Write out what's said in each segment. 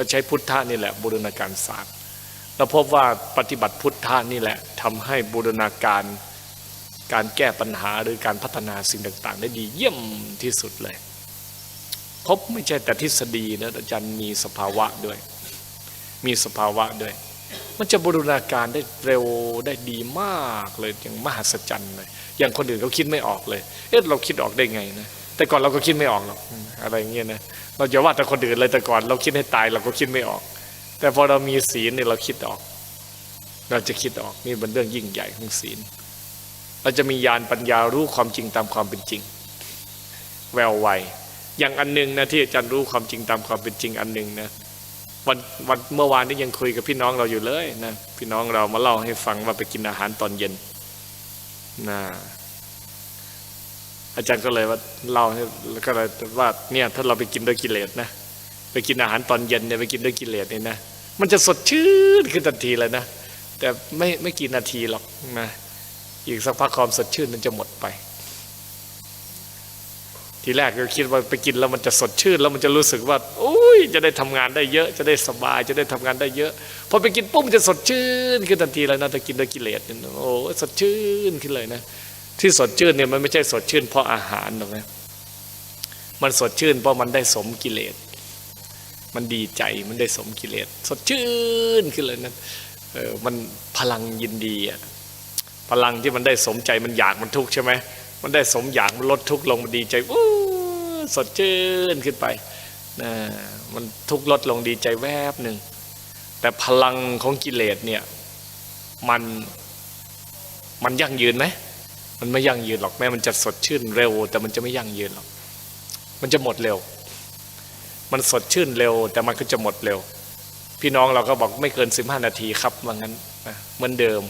เราใช้พุทธะนี่แหละบูรณาการศาสตร์เราพบว่าปฏิบัติพุทธะนี่แหละทำให้บูรณาการการแก้ปัญหาหรือการพัฒนาสิ่งต่าง ๆ ได้ดีเยี่ยมที่สุดเลย พบไม่ใช่แต่ทฤษฎีนะอาจารย์มีสภาวะด้วย มีสภาวะด้วย มันจะบูรณาการได้เร็วได้ดีมากเลยอย่างมหัศจรรย์เลยอย่างคนอื่นเขาคิดไม่ออกเลย เอ๊ะเราคิดออกได้ไงนะ แต่ก่อนเราก็คิดไม่ออกหรอกอะไรอย่างเงี้ยนะเราจะว่าแต่คนอื่นเลยแต่ก่อน เราคิดให้ตายเราก็คิดไม่ออก แต่พอเรามีศีลเนี่ยเราคิดออก เราจะคิดออกนี่เป็นเรื่องยิ่งใหญ่ของศีล เราจะมีญาณปัญญารู้ความจริงตามความเป็นจริง แววไวอย่างอันหนึงนะที่อาจารย์รู้ความจริงตามความเป็นจริงอันหนึ่งนะวันวันเมื่อวานนี้ยังคุยกับพี่น้องเราอยู่เลยนะพี่น้องเรามาเล่าให้ฟังว่าไปกินอาหารตอนเย็นนะ อาจารย์ก็เลยว่าเล่าให้ก็เลยว่าเนี่ยถ้าเราไปกินด้วยกิเลสนะไปกินอาหารตอนเย็นเนี่ยไปกินด้วยกิเลสเนี่ยนะมันจะสดชื่นขึ้นทันทีเลยนะแต่ไม่ไม่กี่นาทีหรอกนะอีกสักพักความสดชื่นมันจะหมดไป ทีแรกก็คิดว่าไปกินแล้วมันจะสดชื่น แล้วมันจะรู้สึกว่าโอ้ยจะได้ทำงานได้เยอะ จะได้สบายจะได้ทำงานได้เยอะพอไปกินปุ๊บมันจะสดชื่นขึ้นทันทีเลยนะแต่กินด้วยกิเลสเนี่ยโอ้สดชื่นขึ้นเลยนะ ที่สดชื่นเนี่ยมันไม่ใช่สดชื่นเพราะอาหารหรอกนะมันสดชื่นเพราะมันได้สมกิเลส มันดีใจมันได้สมกิเลส สดชื่นขึ้นเลยนะเออมันพลังยินดีอะพลังที่มันได้สมใจมันอยากมันทุกข์ใช่ไหมมันได้สมอยากมันลดทุกข์ลงมันดีใจอู้สดชื่นขึ้นไปนะมันทุกข์ลดลงดีใจแวบหนึ่งแต่พลังของกิเลสเนี่ยมันมันยั่งยืนไหม มันไม่ยั่งยืนหรอกแม้มันจะสดชื่นเร็ว แต่มันจะไม่ยั่งยืนหรอก มันจะหมดเร็ว มันสดชื่นเร็ว แต่มันก็จะหมดเร็ว พี่น้องเราก็บอกไม่เกินสิบห้านาทีครับว่างั้นนะเหมือนเดิม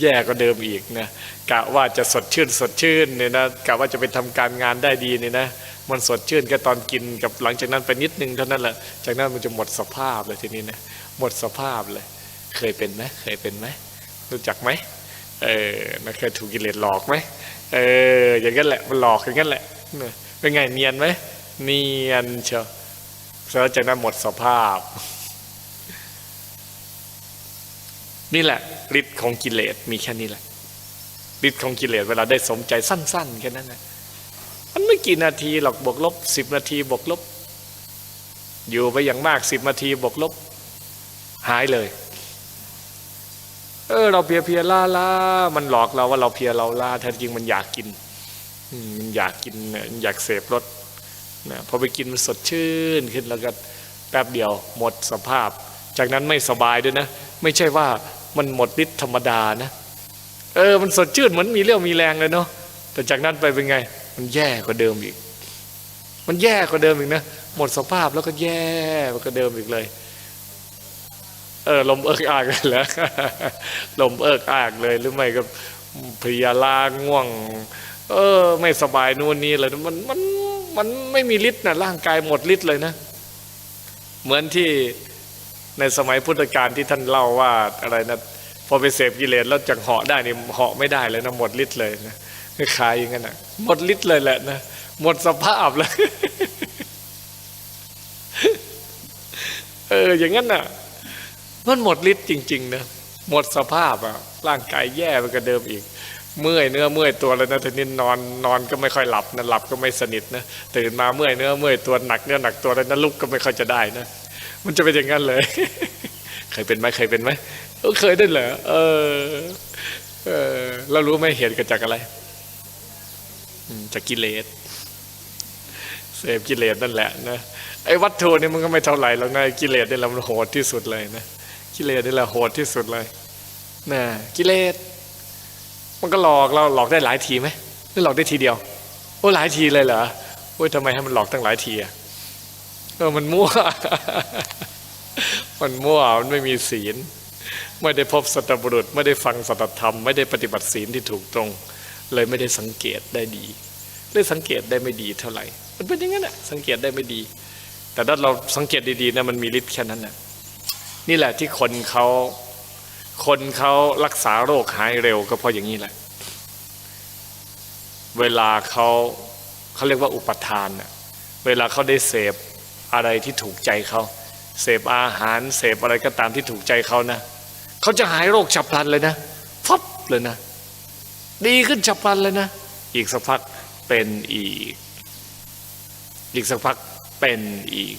แย่ก็เดิมอีกนะกะว่าจะสดชื่นสดชื่นเนี่ยนะกะว่าจะไปทำการงานได้ดีเนี่ยนะมันสดชื่นแค่ตอนกินกับหลังจากนั้นไปนิดนึงเท่านั้นแหละจากนั้นมันจะหมดสภาพเลยทีนี้นะหมดสภาพเลย เคยเป็นไหมเคยเป็นไหมรู้จักไหม เออนเคยถูกกิเลสหลอกไหมเอออย่างนั้นแหละมันหลอกอย่างนั้นแหละเนี่ยเป็นไงเนียนไหมเนียนเชียวแล้วจากนั้นหมดสภาพ นี่แหละฤทธิ์ของกิเลสมีแค่นี้แหละฤทธิ์ของกิเลสเวลาได้สมใจสั้น ๆ แค่นั้นนะมันไม่กี่นาทีหรอกบวกลบสิบนาทีบวกลบ อยู่ไปอย่างมากสิบนาทีบวกลบ หายเลย เออเราเพียเพียล่าล่ามันหลอกเราว่าเราเพียเราล่าแท้จริงมันอยากกินมันอยากกินเนี่ยมันอยากเสพรสนะพอไปกินมันสดชื่นขึ้นแล้วก็แป๊บเดียวหมดสภาพ จากนั้นไม่สบายด้วยนะ ไม่ใช่ว่ามันหมดฤทธิ์ธรรมดานะ เออมันสดชื่นเหมือนมีเรี่ยวมีแรงเลยเนาะแต่จากนั้นไปเป็นไง มันแย่กว่าเดิมอีก มันแย่กว่าเดิมอีกนะหมดสภาพแล้วก็แย่กว่าเดิมอีกเลย เออลมเอิกอากเลยแล้วลมเอิกอากเลยหรือไม่ก็เพลียลาง่วง เออ ไม่สบายนู่นนี่เลยมันมันมันไม่มีฤทธิ์นะร่างกายหมดฤทธิ์เลยนะ เหมือนที่ในสมัยพุทธกาลที่ท่านเล่าว่าอะไรนะพอไปเสพกิเลสแล้วจังเหาะได้นี่เหาะไม่ได้เลยนะหมดฤทธิ์เลยนะคลายอย่างนั้นนะหมดฤทธิ์เลยแหละนะหมดสภาพเลยเอออย่างนั้นน่ะ มันหมดฤทธิ์จริง ๆ นะ หมดสภาพอะร่างกายแย่ไปกว่าเดิมอีก เมื่อยเนื้อเมื่อยตัวแล้วนะทีนี้นอนนอนก็ไม่ค่อยหลับนะหลับก็ไม่สนิทนะตื่นมาเมื่อยเนื้อเมื่อยตัวหนักเนื้อหนักตัวแล้วนะลุกก็ไม่ค่อยจะได้นะ มันจะเป็นอย่างนั้นเลย เคยเป็นไหมเคยเป็นไหมเออเคยได้เหรอเออเออเรารู้ไหมเหตุเกิดจากอะไรอืมจากกิเลสเสพกิเลสนั่นแหละนะไอ้วัตถุนี่มันก็ไม่เท่าไหร่หรอกนะกิเลสเนี่แหละมันโหดที่สุดเลยนะ กิเลสนี่แหละโหดที่สุดเลยนะกิเลส มันก็หลอกเราหลอกได้หลายทีไหมหรือหลอกได้ทีเดียว โอ้หลายทีเลยเหรอโอ้ยทำไมให้มันหลอกตั้งหลายทีอะเออมันมั่ว มันมั่วมันไม่มีศีล ไม่ได้พบสัตบุรุษ ไม่ได้ฟังสัตธรรม ไม่ได้ปฏิบัติศีลที่ถูกตรง เลยไม่ได้สังเกตได้ดีเลยสังเกตได้ไม่ดีเท่าไหร่ มันเป็นอย่างนั้นแหะสังเกตได้ไม่ดี แต่ถ้าเราสังเกตดีๆนะมันมีฤทธิ์แค่นั้นนะ นี่แหละที่คนเขาคนเขารักษาโรคหายเร็วก็เพราะอย่างนี้แหละ เวลาเขาเขาเรียกว่าอุปทานน่ะเวลาเขาได้เสพอะไรที่ถูกใจเขาเสพอาหารเสพอะไรก็ตามที่ถูกใจเขานะเขาจะหายโรคฉับพลันเลยนะฟับเลยนะ ดีขึ้นฉับพลันเลยนะ อีกสักพักเป็นอีก อีกสักพักเป็นอีก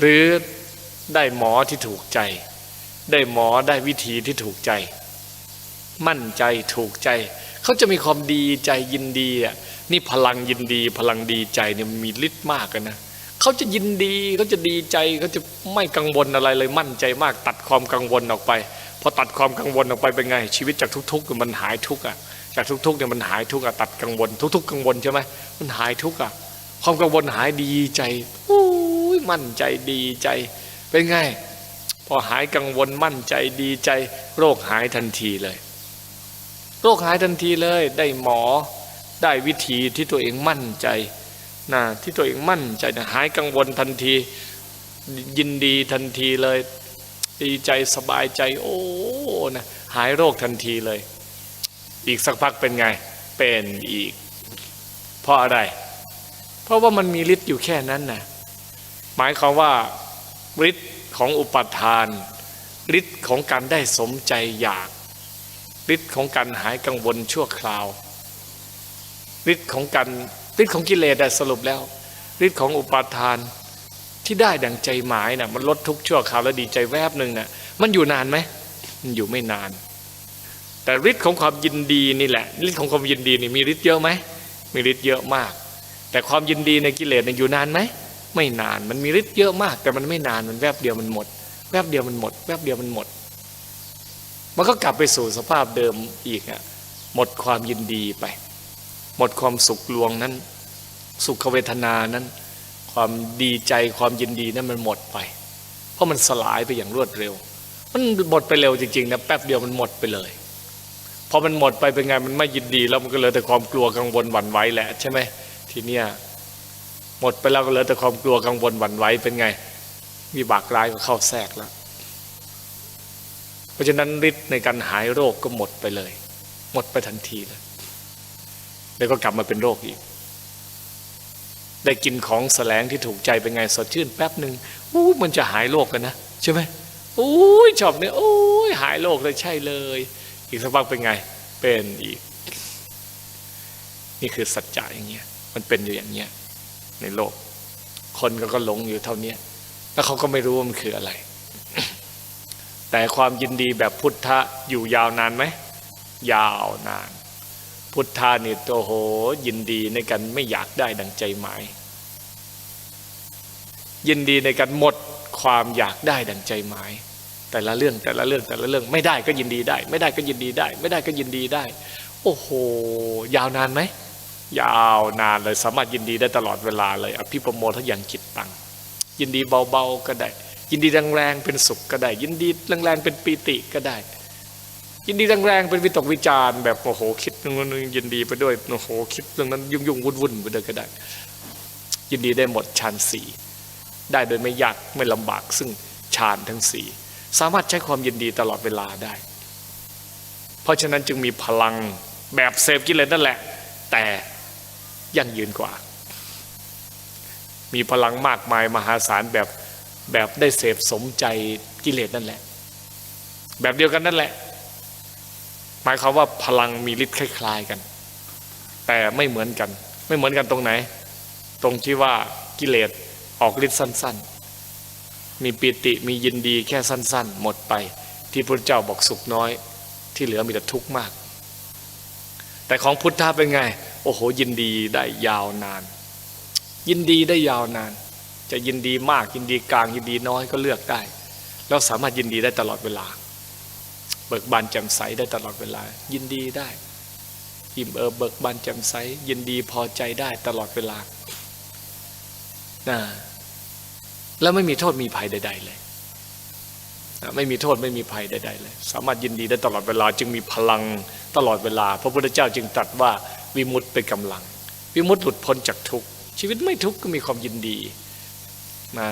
หรือได้หมอที่ถูกใจ ได้หมอได้วิธีที่ถูกใจ มั่นใจถูกใจ เขาจะมีความดีใจยินดีอะนี่พลังยินดี พลังดีใจเนี่ยมันมีฤทธิ์มากนนะเขาจะยินดีเขาจะดีใจเขาจะไม่กังวลอะไรเลยมั่นใจมาก ตัดความกังวลออกไปพอตัดความกังวลออกไปเป็นไง ชีวิตจากทุกๆมันหายทุกอะจากทุกๆเนี่ยมันหายทุกอะตัดกังวล ทุก ๆ กังวลใช่ไหมมันหายทุกอะความกังวลหายดีใจอู้ มั่นใจดีใจ เป็นไง พอหายกังวลมั่นใจดีใจ โรคหายทันทีเลย โรคหายทันทีเลยได้หมอได้วิธีที่ตัวเองมั่นใจนะที่ตัวเองมั่นใจนะหายกังวลทันที ยินดีทันทีเลย ดีใจสบายใจโอ้นะหายโรคทันทีเลย อีกสักพักเป็นไง เป็นอีก เพราะอะไร เพราะว่ามันมีฤทธิ์อยู่แค่นั้นนะ หมายความว่าฤทธิ์ของอุปทานฤทธิ์ของการได้สมใจอยากฤทธิ์ของการหายกังวลชั่วคราวฤทธิ์ของการฤทธิ์ของกิเลสสรุปแล้วฤทธิ์ของอุปาทานที่ได้ดังใจหมายนะ่ะมันลดทุกข์ชั่วคราวแล้วดีใจแวบหนึ่งนะ่ะมันอยู่นานไหมมันอยู่ไม่นาน แต่ฤทธิ์ของความยินดีนี่แหละฤทธิ์ของความยินดีนี่มีฤทธิ์เยอะไหมมีฤทธิ์เยอะมาก แต่ความยินดีในกิเลสเนี่ยอยู่นานไหม ไม่นานมันมีฤทธิ์เยอะมาก แต่มันไม่นานมันแวบเดียวมันหมด แวบเดียวมันหมด แวบเดียวมันหมด มันก็กลับไปสู่สภาพเดิมอีกอะหมดความยินดีไป หมดความสุขลวงนั้น สุขเวทนานั้น ความดีใจความยินดีนั้นมันหมดไป เพราะมันสลายไปอย่างรวดเร็ว มันหมดไปเร็วจริงๆนะแป๊บเดียวมันหมดไปเลยพอมันหมดไปเป็นไงมันไม่ยินดี แล้วมันก็เหลือแต่ความกลัวกังวลหวั่นไหวแหละใช่ไหมทีเนี้ย หมดไปแล้วก็เหลือแต่ความกลัวกังวลหวั่นไหวเป็นไงวิบากร้ายก็เข้าแทรกแล้ว เพราะฉะนั้นฤทธิ์ในการหายโรคก็หมดไปเลย หมดไปทันทีเลยแล้วก็กลับมาเป็นโรคอีก ได้กินของแสลงที่ถูกใจเป็นไงสดชื่นแป๊บหนึ่งอู้มันจะหายโรคกันนะใช่ไหมอู้ยชอบเนี่ยโอ้ยหายโรคเลยใช่เลย อีกสักพักเป็นไง เป็นอีก นี่คือสัจจะอย่างเงี้ย มันเป็นอยู่อย่างเงี้ย ในโลก คนก็ก็หลงอยู่เท่านี้แล้วเขาก็ไม่รู้ว่ามันคืออะไร แต่ความยินดีแบบพุทธะอยู่ยาวนานไหม ยาวนาน พุทธานี่ตัวโหยินดีในการไม่อยากได้ดังใจหมาย ยินดีในการหมดความอยากได้ดังใจหมาย แต่ละเรื่องแต่ละเรื่องแต่ละเรื่องไม่ได้ก็ยินดีได้ ไม่ได้ก็ยินดีได้ ไม่ได้ก็ยินดีได้ โอ้โห ยาวนานไหม ยาวนานเลยสามารถยินดีได้ตลอดเวลาเลยอภิปโมทยังจิตตัง ยินดีเบาๆก็ได้ ยินดีแรงๆเป็นสุขก็ได้ ยินดีแรงๆเป็นปีติก็ได้ ยินดีแรงๆเป็นวิตกวิจารแบบโอ้โหคิดเรื่องนั้นยินดีไปด้วยโอ้โหคิดเรื่องนั้นยุ่งยุ่งวุ่นวุ่นไปด้วยก็ได้ ยินดีได้หมดฌานสี่ได้โดยไม่ยากไม่ลำบากซึ่งฌานทั้งสี่สามารถใช้ความยินดีตลอดเวลาได้ เพราะฉะนั้นจึงมีพลังแบบเซฟกิเลสนั่นแหละ แต่ ยั่งยืนกว่า มีพลังมากมายมหาศาลแบบแบบได้เสพสมใจกิเลสนั่นแหละ แบบเดียวกันนั่นแหละ หมายความว่าพลังมีฤทธิ์คล้ายๆกัน แต่ไม่เหมือนกัน ไม่เหมือนกันตรงไหน ตรงที่ว่ากิเลสออกฤทธิ์สั้น ๆ มีปิติมียินดีแค่สั้น ๆ หมดไป ที่พระเจ้าบอกสุขน้อย ที่เหลือมีแต่ทุกข์มาก แต่ของพุทธะเป็นไง โอ้โหยินดีได้ยาวนาน ยินดีได้ยาวนาน จะยินดีมากยินดีกลางยินดีน้อยก็เลือกได้แล้วสามารถยินดีได้ตลอดเวลา เบิกบานแจ่มใสได้ตลอดเวลา ยินดีได้อิ่มเอิบเบิกบานแจ่มใส ยินดีพอใจได้ตลอดเวลานะแล้วไม่มีโทษมีภัยใด ๆ เลยไม่มีโทษไม่มีภัยใด ๆ เลย สามารถยินดีได้ตลอดเวลา จึงมีพลังตลอดเวลา พระพุทธเจ้าจึงตรัสว่า วิมุตติเป็นกำลัง วิมุตติหลุดพ้นจากทุกข์ชีวิตไม่ทุกข์ก็มีความยินดีมา